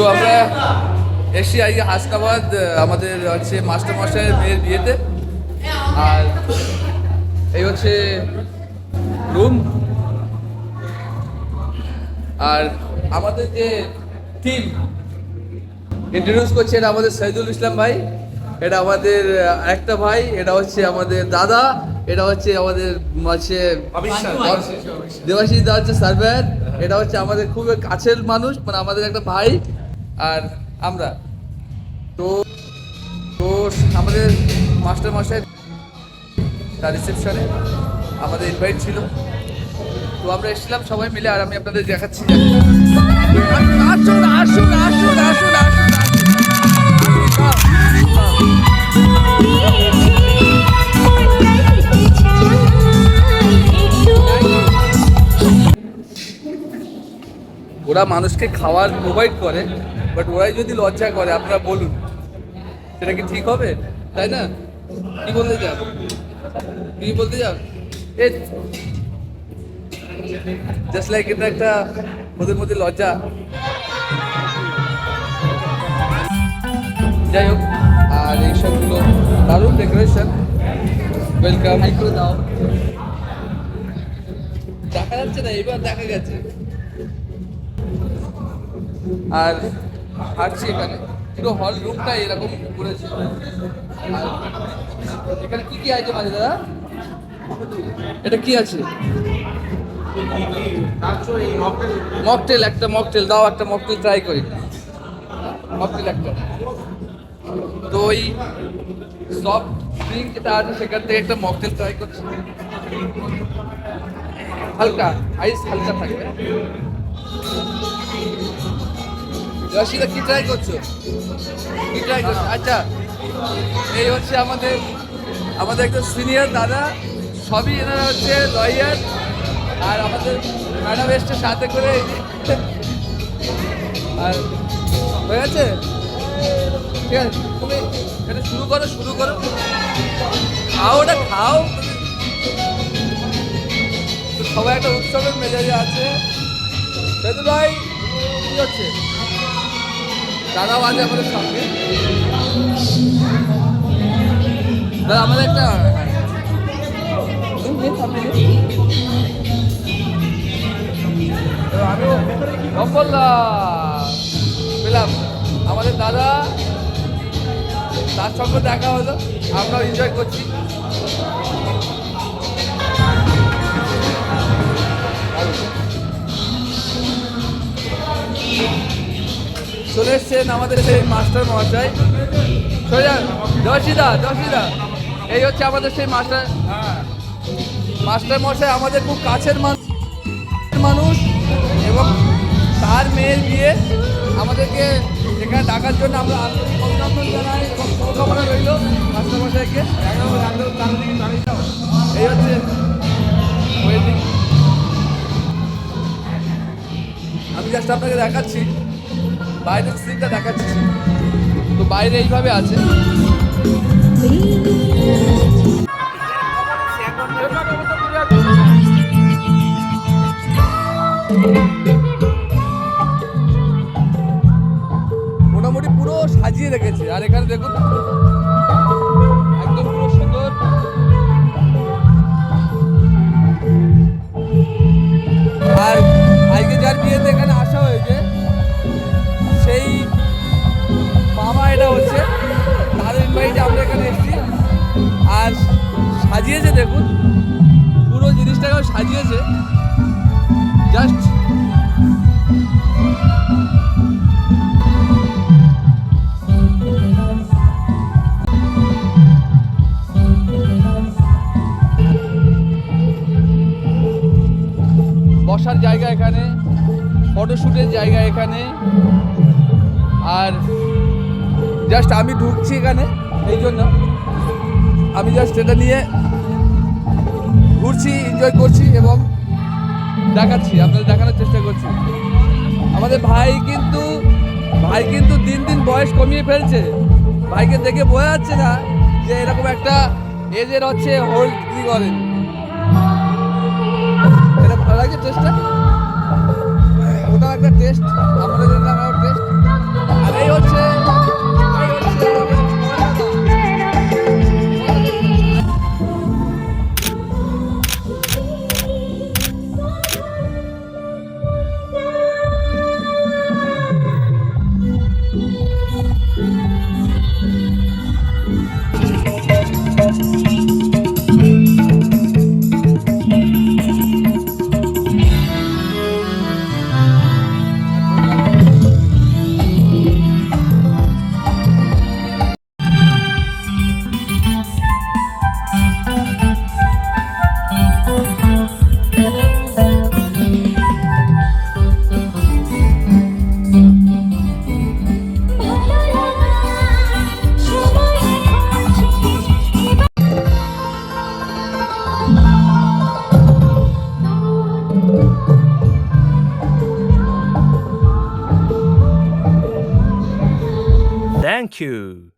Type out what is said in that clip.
তো আমরা এসছি আজকে হাসনাবাদ আমাদের হচ্ছে মাস্টার মাস্টারের মেয়ের বিয়েতে। আর এই হচ্ছে রুম। আর আমাদের যে টিম ইন্ট্রোডিউস করছে এটা আমাদের শহীদুল ইসলাম ভাই এটা আমাদের একটা ভাই এটা হচ্ছে আমাদের দাদা এটা হচ্ছে আমাদের হচ্ছে দেবাশিস দা হচ্ছে সার্ভেয়ার এটা হচ্ছে আমাদের খুব কাছের মানুষ মানে আমাদের একটা ভাই আর আমরা। তো তো আমাদের মাস্টার মশাই তার রিসেপশনে আমাদের ইনভাইট ছিল। তো আমরা এসেছিলাম সবাই মিলে আর আমি আপনাদের দেখাচ্ছি। ওরা মানুষকে খাবার প্রোভাইড করে। বাট ওরাই যদি লজ্জা করে আপনারা বলুন। সেটা কি ঠিক হবে? তাই না? কি বলতে চান কি বলতে চান এ জাস্ট লাইক এটা একটা ওদের মধ্যে লজ্জা। যাই হোক আর এইসবগুলো দারুণ ডেকোরেশন ওয়েলকাম করে দাও। দেখা যাচ্ছে না এবার দেখা গেছে। আর হাঁটছি এখানে। পুরো হল রুমটা এরকম করেছে। এখানে কি কি আইটেম আছে দাদা? এটা কি আছে? মকটেল একটা মকটেল দাও একটা মকটেল ট্রাই করি। মকটেল একটা। ওই সফট ড্রিঙ্ক যেটা আছে, সেখান থেকে একটা মকটেল ট্রাই করছি। হালকা আইস হালকা থাকবে। রশিদা, কি ট্রাই করছ? কি ট্রাই করছ? আচ্ছা এই হচ্ছে আমাদের আমাদের একজন সিনিয়র দাদা, সবই এনারা হচ্ছে লয়ার আর আমাদের ম্যাডাম এসছে সাথে করে। আর হয়ে গেছে? ঠিক আছে, তুমি এটা শুরু করো শুরু করো। খাও, ওটা খাও। সবাই একটা উৎসবের মেজাজে আছে। সেতু ভাই, কি হচ্ছে? দাদাও আছে আমাদের সঙ্গে দাদা, আমাদের একটা পেলাম। আমাদের দাদা, তার সঙ্গে দেখা হলো, আমরাও এনজয় করছি। চলে এসছেন আমাদের সেই মাস্টার মহাশয়। সোজা দশিদা দশিদা এই হচ্ছে আমাদের সেই মাস্টার মাস্টার মশাই আমাদের খুব কাছের মানুষ মানুষ এবং তার মেয়ের বিয়ে আমাদেরকে এখানে ডাকার জন্য আমরা এবং রইল এই হচ্ছে আমি জাস্ট আপনাকে দেখাচ্ছি। বাইরের সিনটা দেখাচ্ছি। তো বাইরে এইভাবে আছে। মোটামুটি পুরো সাজিয়ে রেখেছে। আর এখানে দেখুন, একদম পুরো সুন্দর। আর আজকে যার বিয়েতে এখানে জাস্ট বসার জায়গা এখানে ফটোশ্যুটের জায়গা এখানে, আর জাস্ট আমি ঢুকছি এখানে, এই জন্য। আমি জাস্ট এটা নিয়ে ঘুরছি এনজয় করছি এবং দেখাচ্ছি, আপনাদের দেখানোর চেষ্টা করছি। আমাদের ভাই কিন্তু ভাই কিন্তু দিন দিন বয়স কমিয়ে ফেলছে। ভাইকে দেখে বোঝা যাচ্ছে না যে এরকম একটা এজের হচ্ছে হোল্ড কি করেন। এটা ভালো লাগছে টেস্টটা ওটা একটা টেস্ট টেস্ট Thank you.